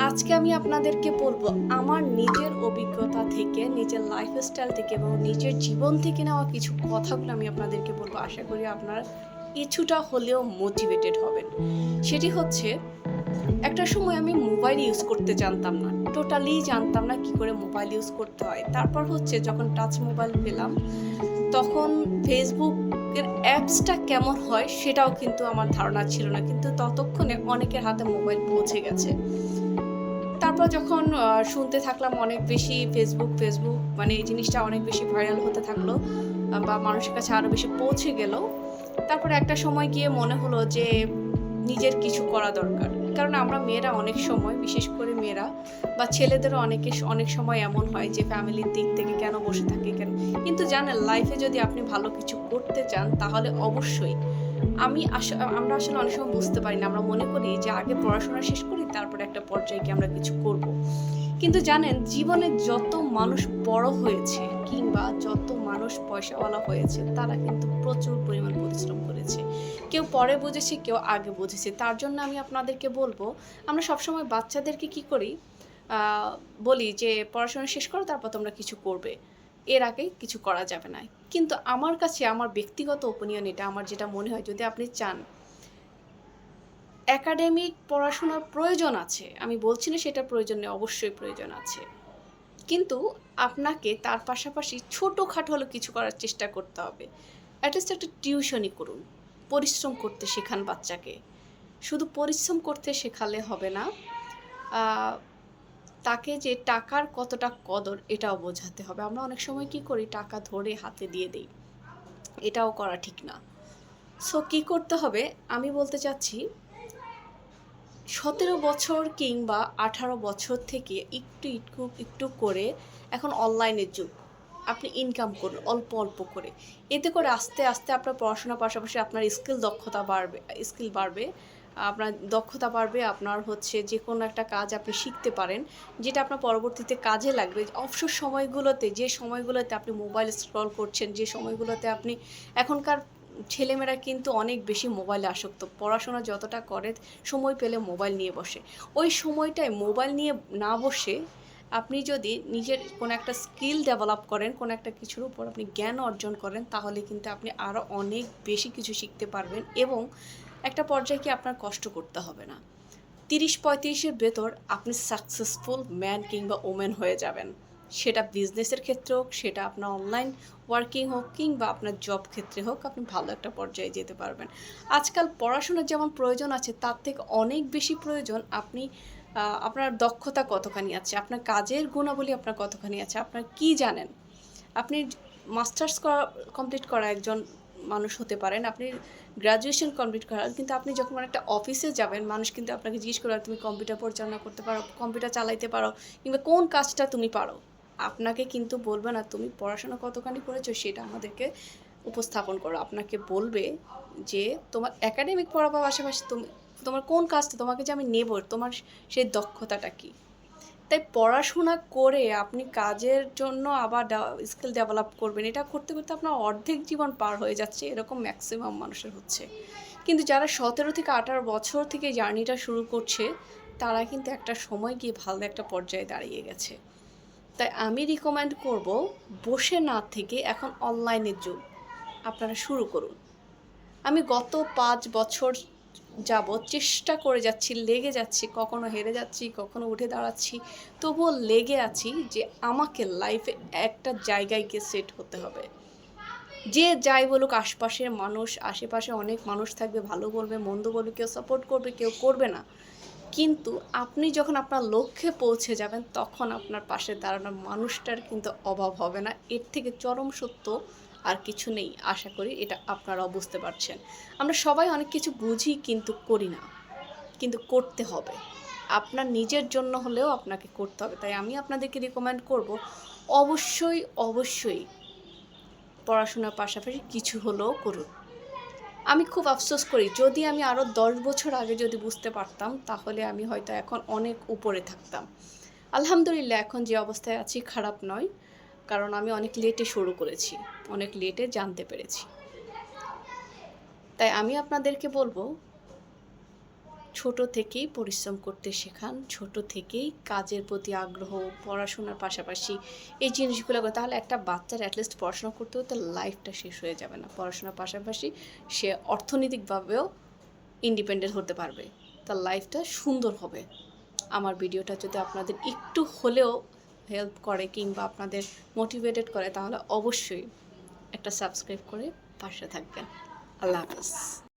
আজকে আমি আপনাদেরকে বলব, আমার নিজের অভিজ্ঞতা থেকে, নিজের লাইফস্টাইল থেকে এবং নিজের জীবন থেকে নেওয়া কিছু কথাগুলো আমি আপনাদেরকে বলব। আশা করি আপনারা কিছুটা হলেও মোটিভেটেড হবেন। সেটি হচ্ছে, একটা সময় আমি মোবাইল ইউজ করতে জানতাম না। টোটালি জানতাম না কি করে মোবাইল ইউজ করতে হয়। তারপর হচ্ছে যখন টাচ মোবাইল পেলাম, তখন ফেসবুকের অ্যাপসটা কেমন হয় সেটাও কিন্তু আমার ধারণা ছিল না। কিন্তু ততক্ষণে অনেকের হাতে মোবাইল পৌঁছে গেছে। তারপর যখন শুনতে থাকলাম অনেক বেশি ফেসবুক ফেসবুক মানে এই জিনিসটা অনেক বেশি ভাইরাল হতে থাকল বা মানুষের কাছে আরও বেশি পৌঁছে গেল। তারপরে একটা সময় গিয়ে মনে হলো যে নিজের কিছু করা দরকার। কারণ আমরা মেয়েরা অনেক সময়, বিশেষ করে মেয়েরা বা ছেলেদেরও অনেকে, অনেক সময় এমন হয় যে ফ্যামিলির দিক থেকে কেন বসে থাকে কেন? কিন্তু জানেন লাইফে যদি আপনি ভালো কিছু করতে চান, তাহলে অবশ্যই আমি আমরা আসলে অনেক সময় বুঝতে পারি না। আমরা মনে করি যে আগে পড়াশোনা শেষ করি, তারপরে একটা পর্যায়ে গিয়ে আমরা কিছু করব। কিন্তু জানেন, জীবনে যত মানুষ বড় হয়েছে কিংবা যত মানুষ পয়সাওয়ালা হয়েছে, তারা কিন্তু প্রচুর পরিমাণ পরিশ্রম করেছে। কেউ পরে বুঝেছে, কেউ আগে বুঝেছে। তার জন্য আমি আপনাদেরকে বলব, আমরা সবসময় বাচ্চাদেরকে কি করি? বলি যে, পড়াশোনা শেষ করো, তারপর তোমরা কিছু করবে। এর আগে কিছু করা যাবে না। কিন্তু আমার কাছে আমার ব্যক্তিগত ওপিনিয়ন এটা, আমার যেটা মনে হয়, যদি আপনি চান একাডেমিক পড়াশোনার প্রয়োজন আছে, আমি বলছি না সেটা প্রয়োজন নেই, অবশ্যই প্রয়োজন আছে। কিন্তু আপনাকে তার পাশাপাশি ছোটোখাটো হলেও কিছু করার চেষ্টা করতে হবে। অ্যাটলিস্ট একটা টিউশনই করুন, পরিশ্রম করতে শেখান বাচ্চাকে। শুধু পরিশ্রম করতে শেখালে হবে না তাকে যে টাকার কতটা কদর এটাও বোঝাতে হবে। আমরা অনেক সময় কি করি? টাকা ধরে হাতে দিয়ে দিই। এটাও করা ঠিক না। সো কি করতে হবে? আমি বলতে চাচ্ছি, সতেরো বছর কিংবা আঠারো বছর থেকে একটু একটু একটু করে এখন অনলাইনের যুগ। আপনি ইনকাম করুন, অল্প অল্প করে। এতে করে আস্তে আস্তে আপনার পড়াশোনার পাশাপাশি আপনার স্কিল দক্ষতা বাড়বে স্কিল বাড়বে। আপনার দক্ষতা বাড়বে, আপনার হচ্ছে যে কোনো একটা কাজ আপনি শিখতে পারেন, যেটা আপনার পরবর্তীতে কাজে লাগবে। অবসর সময়গুলোতে, যে সময়গুলোতে আপনি মোবাইল স্ক্রল করছেন, যে সময়গুলোতে আপনি এখনকার ছেলেমেয়েরা কিন্তু অনেক বেশি মোবাইলে আসক্ত। পড়াশোনা যতটা করে, সময় পেলে মোবাইল নিয়ে বসে। ওই সময়টায় মোবাইল নিয়ে না বসে আপনি যদি নিজের কোনো একটা স্কিল ডেভেলপ করেন, কোনো একটা কিছুর উপর আপনি জ্ঞান অর্জন করেন, তাহলে কিন্তু আপনি আরও অনেক বেশি কিছু শিখতে পারবেন এবং একটা পর্যায়ে কি আপনার কষ্ট করতে হবে না? তিরিশ পঁয়ত্রিশের ভেতর আপনি সাকসেসফুল ম্যান কিংবা ওমেন হয়ে যাবেন। সেটা বিজনেসের ক্ষেত্রে হোক, সেটা আপনার অনলাইন ওয়ার্কিং হোক, কিংবা আপনার জব ক্ষেত্রে হোক, আপনি ভালো একটা পর্যায়ে যেতে পারবেন। আজকাল পড়াশোনার যেমন প্রয়োজন আছে, তার থেকে অনেক বেশি প্রয়োজন আপনি আপনার দক্ষতা কতখানি আছে, আপনার কাজের গুণাবলী আপনার কতখানি আছে, আপনার কি জানেন? আপনি মাস্টার্স করা কমপ্লিট করা একজন মানুষ হতে পারেন, আপনি গ্র্যাজুয়েশন কমপ্লিট করা কিন্তু আপনি যখন একটা অফিসে যাবেন, মানুষ কিন্তু আপনাকে জিজ্ঞেস করবে, তুমি কম্পিউটার পরিচালনা করতে পারো কম্পিউটার চালাইতে পারো, কিংবা কোন কাজটা তুমি পারো? আপনাকে কিন্তু বলবে না, তুমি পড়াশোনা কতখানি করেছ? সেটা আমাদেরকে উপস্থাপন করো। আপনাকে বলবে যে, তোমার একাডেমিক পড়া বা পাশাপাশি তুমি, তোমার কোন কাজটা তোমাকে যে আমি নেব, তোমার সেই দক্ষতাটা কী? তাই পড়াশোনা করে আপনি কাজের জন্য আবার স্কিল ডেভেলপ করবেন। এটা করতে করতে আপনার অর্ধেক জীবন পার হয়ে যাচ্ছে, এরকম ম্যাক্সিমাম মানুষের হচ্ছে। কিন্তু যারা সতেরো থেকে আঠারো বছর থেকে জার্নিটা শুরু করছে, তারা কিন্তু একটা সময় গিয়ে ভালো একটা পর্যায়ে দাঁড়িয়ে গেছে। তাই আমি রিকমেন্ড করব বসে না থেকে এখন অনলাইনের যুগ। আপনারা শুরু করুন। আমি গত পাঁচ বছর যাব, চেষ্টা করে যাচ্ছি, লেগে যাচ্ছি, কখনো হেরে যাচ্ছি, কখনো উঠে দাঁড়াচ্ছি, তবুও লেগে আছি যে আমাকে লাইফে একটা জায়গায় গিয়ে সেট হতে হবে। যে যাই বলুক, আশপাশের মানুষ, আশেপাশে অনেক মানুষ থাকবে, ভালো বলবে, মন্দ বলবে, কেউ সাপোর্ট করবে, কেউ করবে না। কিন্তু আপনি যখন আপনার লক্ষ্যে পৌঁছে যাবেন, তখন আপনার পাশে দাঁড়ানোর মানুষটার কিন্তু অভাব হবে না। এর থেকে চরম সত্য আর কিছু নেই। আশা করি এটা আপনারাও বুঝতে পারছেন। আমরা সবাই অনেক কিছু বুঝি কিন্তু করি না। কিন্তু করতে হবে। আপনার নিজের জন্য হলেও আপনাকে করতে হবে। তাই আমি আপনাদেরকে রিকমেন্ড করব, অবশ্যই অবশ্যই পড়াশোনার পাশাপাশি কিছু হলেও করুন। আমি খুব আফসোস করি, যদি আমি আরও দশ বছর আগে যদি বুঝতে পারতাম, তাহলে আমি হয়তো এখন অনেক উপরে থাকতাম। আলহামদুলিল্লাহ, এখন যে অবস্থায় আছি খারাপ নয়। কারণ আমি অনেক লেটে শুরু করেছি, অনেক লেটে জানতে পেরেছি। তাই আমি আপনাদেরকে বলব, ছোট থেকেই পরিশ্রম করতে শেখান, ছোট থেকেই কাজের প্রতি আগ্রহ, পড়াশোনার পাশাপাশি এই জিনিসগুলো করে, তাহলে একটা বাচ্চার অ্যাটলিস্ট পড়াশোনা করতে করতে লাইফটা শেষ হয়ে যাবে না। পড়াশোনার পাশাপাশি সে অর্থনৈতিকভাবেও ইন্ডিপেন্ডেন্ট হতে পারবে। তার লাইফটা সুন্দর হবে। আমার ভিডিওটা যদি আপনাদের একটু হলেও হেল্প করে কিংবা আপনাদের মোটিভেটেড করে, তাহলে অবশ্যই একটা সাবস্ক্রাইব করে পাশে থাকবেন। আল্লাহ হাফেজ।